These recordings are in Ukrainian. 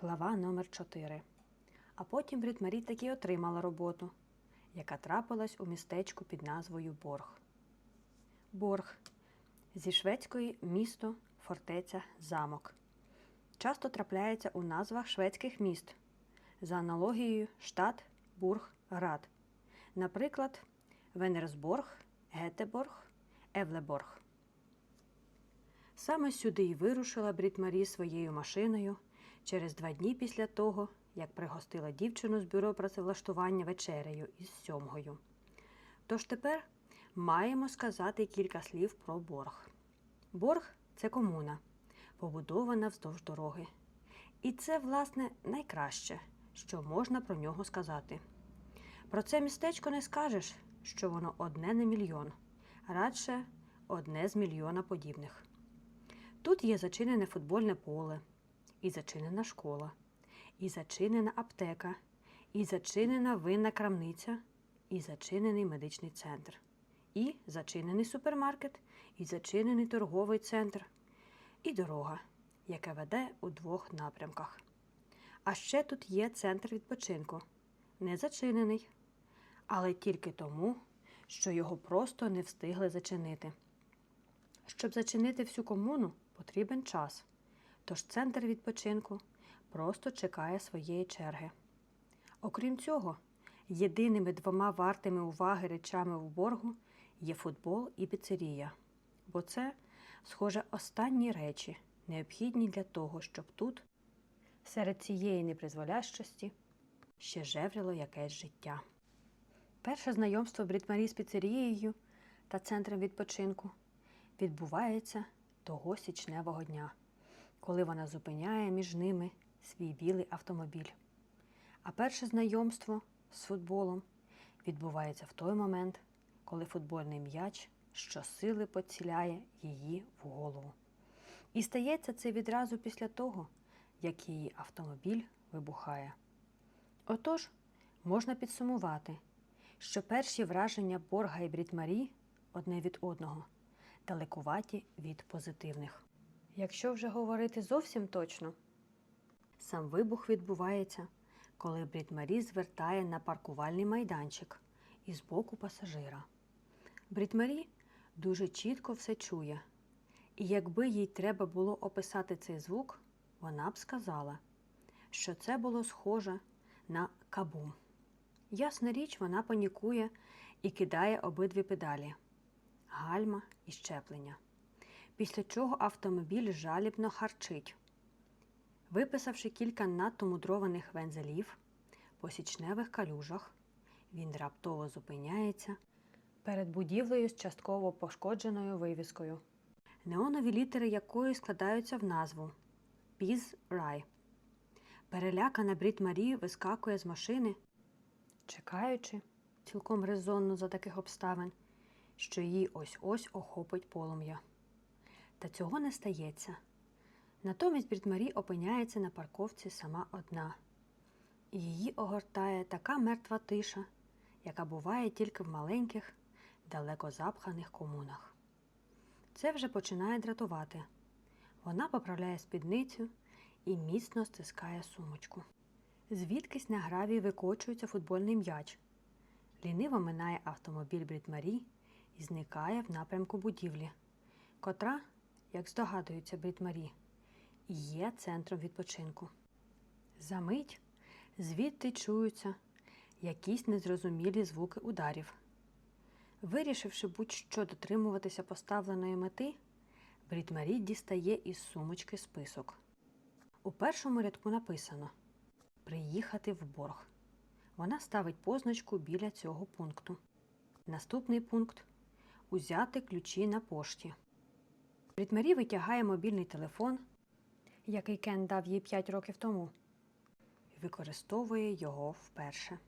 Глава номер 4 А потім Брід Марі таки отримала роботу, яка трапилась у містечку під назвою Борг. Борг зі шведської місто, фортеця, замок. Часто трапляється у назвах шведських міст за аналогією штат, бург, град. Наприклад, Венерсборг, Гетеборг, Евлеборг. Саме сюди й вирушила Брід Марі своєю машиною через два дні після того, як пригостила дівчину з бюро працевлаштування вечерею із сьомгою. Тож тепер маємо сказати кілька слів про борг. Борг це комуна, побудована вздовж дороги. І це, власне, найкраще, що можна про нього сказати. Про це містечко не скажеш, що воно одне на мільйон, радше одне з мільйона подібних. Тут є зачинене футбольне поле, і зачинена школа, і зачинена аптека, і зачинена винна крамниця, і зачинений медичний центр, і зачинений супермаркет, і зачинений торговий центр, і дорога, яка веде у двох напрямках. А ще тут є центр відпочинку, не зачинений, але тільки тому, що його просто не встигли зачинити. Щоб зачинити всю комуну, потрібен час. Тож центр відпочинку просто чекає своєї черги. Окрім цього, єдиними двома вартими уваги речами в боргу є футбол і піцерія, бо це, схоже, останні речі, необхідні для того, щоб тут, серед цієї непризволящості, ще жевріло якесь життя. Перше знайомство Брітмарі з піцерією та центром відпочинку відбувається того січневого дня, коли вона зупиняє між ними свій білий автомобіль. А перше знайомство з футболом відбувається в той момент, коли футбольний м'яч щосили поціляє її в голову. І стається це відразу після того, як її автомобіль вибухає. Отож, можна підсумувати, що перші враження Борга і Брітмарі одне від одного далекуваті від позитивних. Якщо вже говорити зовсім точно, сам вибух відбувається, коли Брітмарі звертає на паркувальний майданчик із боку пасажира. Брітмарі дуже чітко все чує, і якби їй треба було описати цей звук, вона б сказала, що це було схоже на кабум. Ясна річ, вона панікує і кидає обидві педалі гальма і щеплення. Після чого автомобіль жалібно харчить. Виписавши кілька надто мудрованих вензелів по січневих калюжах, він раптово зупиняється перед будівлею з частково пошкодженою вивіскою, неонові літери якої складаються в назву Піз Рай. Перелякана Брід Марі вискакує з машини, чекаючи, цілком резонно за таких обставин, що її ось ось охопить полум'я. Та цього не стається. Натомість Брідмарі опиняється на парковці сама одна, і її огортає така мертва тиша, яка буває тільки в маленьких, далеко запханих комунах. Це вже починає дратувати. Вона поправляє спідницю і міцно стискає сумочку. Звідкись на гравії викочується футбольний м'яч. Ліниво минає автомобіль Брідмарі і зникає в напрямку будівлі, котра, як здогадується Брідмарі, є центром відпочинку. Замить звідти чуються якісь незрозумілі звуки ударів. Вирішивши будь-що дотримуватися поставленої мети, Брідмарі дістає із сумочки список. У першому рядку написано Приїхати в борг. Вона ставить позначку біля цього пункту. Наступний пункт Узяти ключі на пошті. Брідмарі витягає мобільний телефон, який Кен дав їй 5 років тому, використовує його вперше.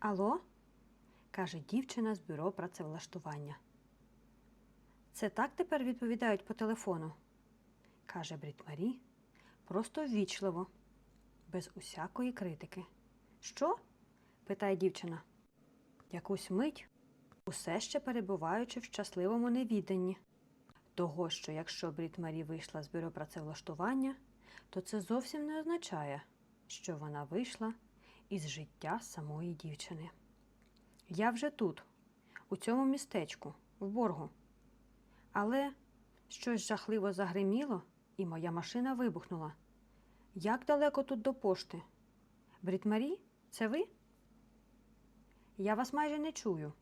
Алло? каже дівчина з бюро працевлаштування. Це так тепер відповідають по телефону, каже Брідмарі, просто ввічливо, без усякої критики. Що? питає дівчина. Якусь мить, усе ще перебуваючи в щасливому невіданні. Того, що якщо Брід Марі вийшла з бюро працевлаштування, то це зовсім не означає, що вона вийшла із життя самої дівчини. Я вже тут, у цьому містечку, в боргу. Але щось жахливо загриміло, і моя машина вибухнула. Як далеко тут до пошти? Брітмарі, це ви? Я вас майже не чую.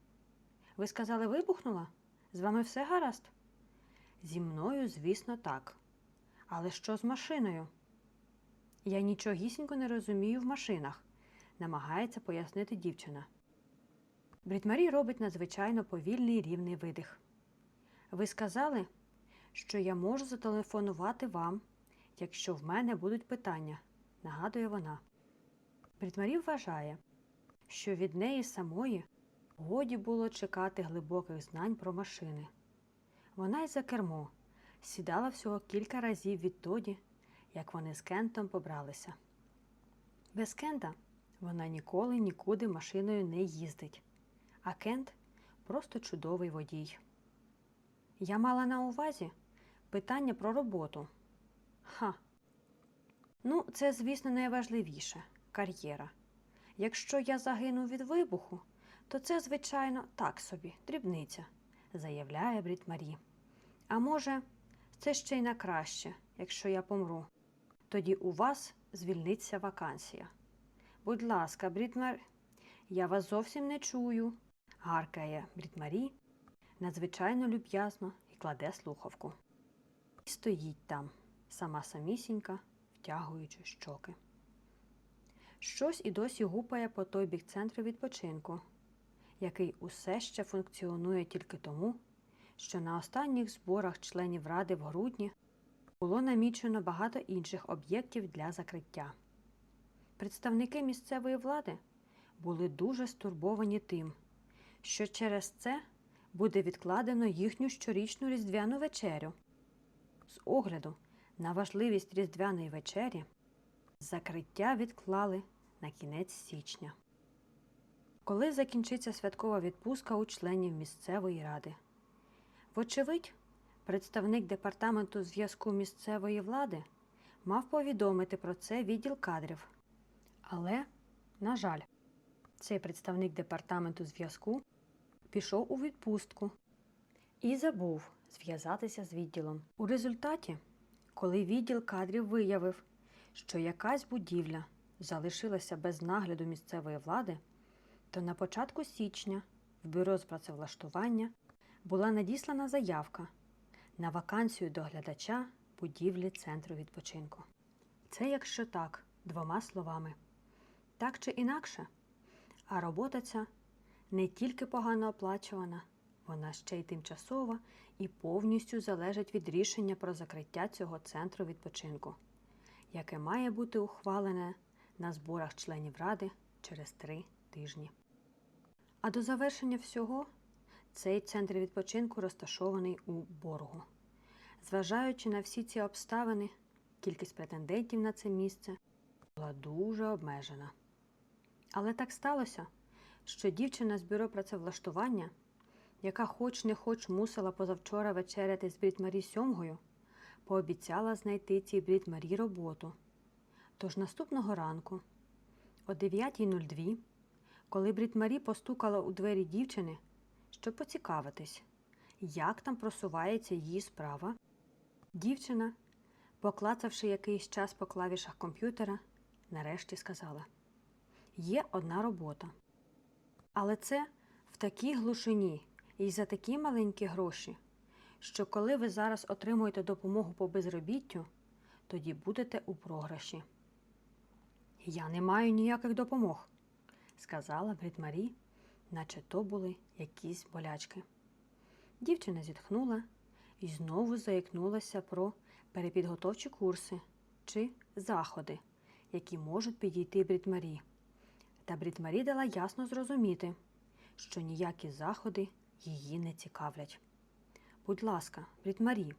Ви сказали, вибухнула? З вами все гаразд? Зі мною, звісно, так. Але що з машиною? Я нічогісінько не розумію в машинах, намагається пояснити дівчина. Брітмарі робить надзвичайно повільний рівний видих. Ви сказали, що я можу зателефонувати вам, якщо в мене будуть питання, нагадує вона. Брітмарі вважає, що від неї самої годі було чекати глибоких знань про машини. Вона й за кермо сідала всього кілька разів відтоді, як вони з Кентом побралися. Без Кента вона ніколи нікуди машиною не їздить, а Кент просто чудовий водій. Я мала на увазі питання про роботу. Ха. Ну, це, звісно, найважливіше кар'єра. Якщо я загину від вибуху, то це, звичайно, так собі, дрібниця, заявляє Брід Марі. А може, це ще й на краще, якщо я помру. Тоді у вас звільниться вакансія. Будь ласка, Брітмар, я вас зовсім не чую, гаркає Брітмарі, надзвичайно люб'язно і кладе слухавку. І стоїть там, сама самісінька, втягуючи щоки. Щось і досі гупає по той бік центру відпочинку, який усе ще функціонує тільки тому, що на останніх зборах членів ради в грудні було намічено багато інших об'єктів для закриття. Представники місцевої влади були дуже стурбовані тим, що через це буде відкладено їхню щорічну різдвяну вечерю. З огляду на важливість різдвяної вечері закриття відклали на кінець січня. Коли закінчиться святкова відпустка у членів місцевої ради? Вочевидь, представник департаменту зв'язку місцевої влади мав повідомити про це відділ кадрів. Але, на жаль, цей представник департаменту зв'язку пішов у відпустку і забув зв'язатися з відділом. У результаті, коли відділ кадрів виявив, що якась будівля залишилася без нагляду місцевої влади, то на початку січня в бюро з працевлаштування була надіслана заявка на вакансію доглядача будівлі центру відпочинку. Це якщо так, двома словами. Так чи інакше, а робота ця не тільки погано оплачувана, вона ще й тимчасова і повністю залежить від рішення про закриття цього центру відпочинку, яке має бути ухвалене на зборах членів ради через три тижні. А до завершення всього цей центр відпочинку розташований у боргу. Зважаючи на всі ці обставини, кількість претендентів на це місце була дуже обмежена. Але так сталося, що дівчина з бюро працевлаштування, яка хоч не хоч мусила позавчора вечеряти з Брітмарі сьомгою, пообіцяла знайти цій Брітмарі роботу. Тож наступного ранку, о 9.02, коли Брітмарі постукала у двері дівчини, щоб поцікавитись, як там просувається її справа, дівчина, поклацавши якийсь час по клавішах комп'ютера, нарешті сказала: Є одна робота. Але це в такій глушині і за такі маленькі гроші, що коли ви зараз отримуєте допомогу по безробіттю, тоді будете у програші. Я не маю ніяких допомог, сказала Брітмарі, наче то були якісь болячки. Дівчина зітхнула і знову заікнулася про перепідготовчі курси чи заходи, які можуть підійти Брітмарі. Та Брітмарі дала ясно зрозуміти, що ніякі заходи її не цікавлять. Будь ласка, Брітмарі,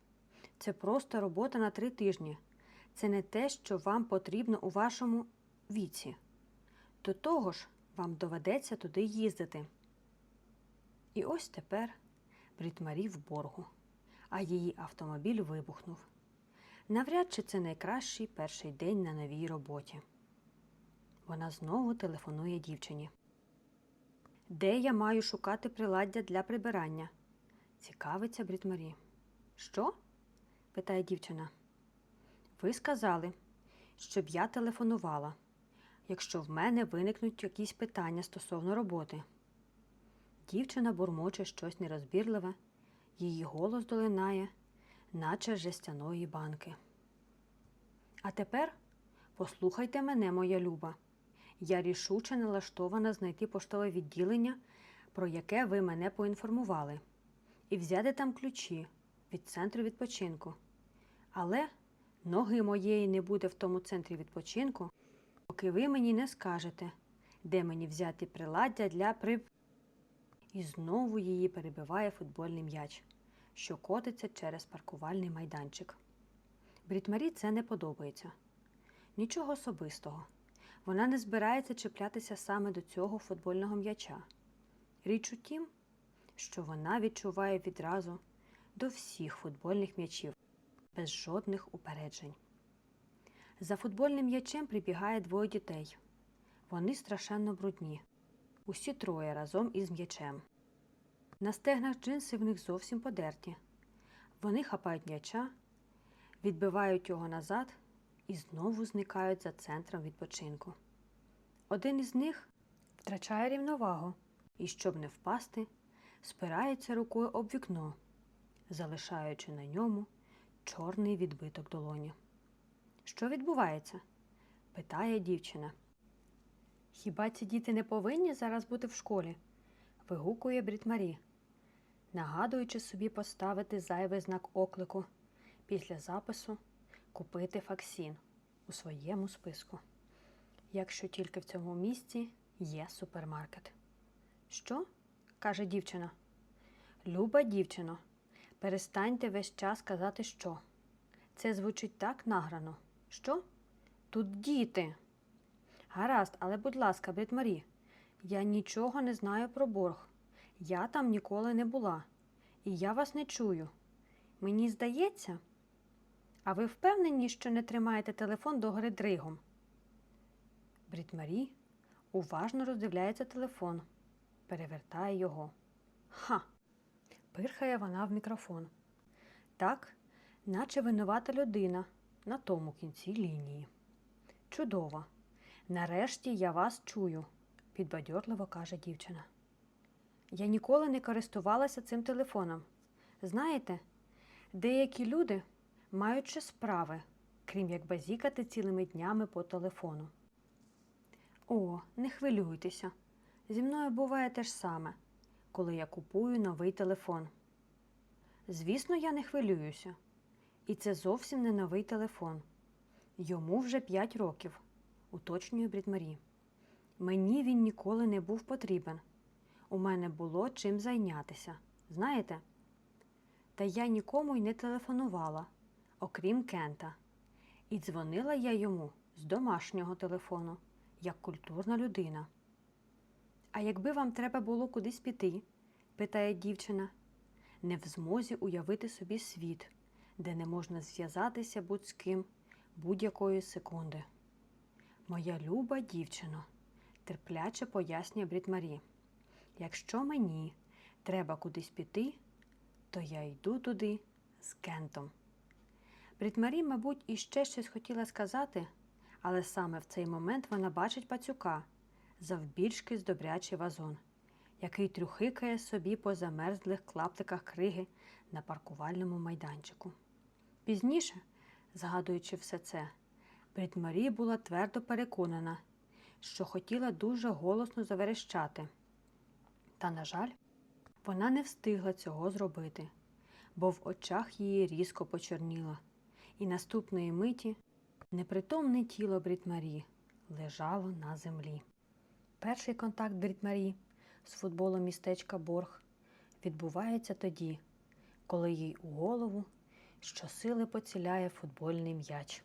це просто робота на три тижні. Це не те, що вам потрібно у вашому віці. До того ж, вам доведеться туди їздити. І ось тепер Брітмарі в боргу, а її автомобіль вибухнув. Навряд чи це найкращий перший день на новій роботі. Вона знову телефонує дівчині. Де я маю шукати приладдя для прибирання? Цікавиться Брітмарі. Що? питає дівчина. Ви сказали, щоб я телефонувала, якщо в мене виникнуть якісь питання стосовно роботи. Дівчина бурмоче щось нерозбірливе, її голос долинає, наче жестяної банки. А тепер послухайте мене, моя люба. Я рішуче налаштована знайти поштове відділення, про яке ви мене поінформували, і взяти там ключі від центру відпочинку. Але ноги моєї не буде в тому центрі відпочинку, поки ви мені не скажете, де мені взяти приладдя для при. І знову її перебиває футбольний м'яч, що котиться через паркувальний майданчик. Брітмарі це не подобається. Нічого особистого. Вона не збирається чіплятися саме до цього футбольного м'яча. Річ у тім, що вона відчуває відразу до всіх футбольних м'ячів без жодних упереджень. За футбольним м'ячем прибігає двоє дітей. Вони страшенно брудні. Усі троє разом із м'ячем. На стегнах джинси в них зовсім подерті. Вони хапають м'яча, відбивають його назад і знову зникають за центром відпочинку. Один із них втрачає рівновагу і, щоб не впасти, спирається рукою об вікно, залишаючи на ньому чорний відбиток долоні. Що відбувається? питає дівчина. Хіба ці діти не повинні зараз бути в школі? вигукує Брітмарі, нагадуючи собі поставити зайвий знак оклику після запису купити факсін у своєму списку, якщо тільки в цьому місці є супермаркет. Що? каже дівчина. Люба дівчино, перестаньте весь час казати що. Це звучить так награно. Що? Тут діти. Гаразд, але, будь ласка, Брітмарі, я нічого не знаю про борг. Я там ніколи не була, і я вас не чую. Мені здається. А ви впевнені, що не тримаєте телефон до гори дригом? Брітмарі уважно роздивляється телефон, перевертає його. Ха! пирхає вона в мікрофон. Так, наче винувата людина на тому кінці лінії. Чудово! Нарешті я вас чую, підбадьорливо каже дівчина. Я ніколи не користувалася цим телефоном. Знаєте, деякі люди мають ще справи, крім як базікати цілими днями по телефону. О, не хвилюйтеся. Зі мною буває те ж саме, коли я купую новий телефон. Звісно, я не хвилююся. І це зовсім не новий телефон. Йому вже 5 років, уточнює Брідмарі. Мені він ніколи не був потрібен. У мене було чим зайнятися, знаєте? Та я нікому й не телефонувала, окрім Кента. І дзвонила я йому з домашнього телефону, як культурна людина. А якби вам треба було кудись піти, питає дівчина, не в змозі уявити собі світ, де не можна зв'язатися будь з ким будь-якої секунди. Моя люба дівчино, терпляче пояснює Брітмарі. Якщо мені треба кудись піти, то я йду туди з Кентом. Брітмарі, мабуть, іще щось хотіла сказати, але саме в цей момент вона бачить пацюка завбільшки з добрячий вазон, який трюхикає собі по замерзлих клаптиках криги на паркувальному майданчику. Пізніше, згадуючи все це, Брітмарі була твердо переконана, що хотіла дуже голосно заверещати. Та, на жаль, вона не встигла цього зробити, бо в очах її різко почорніло, і наступної миті непритомне тіло Брітмарі лежало на землі. Перший контакт Брітмарі з футболу містечка Борг відбувається тоді, коли їй у голову щосили поціляє футбольний м'яч.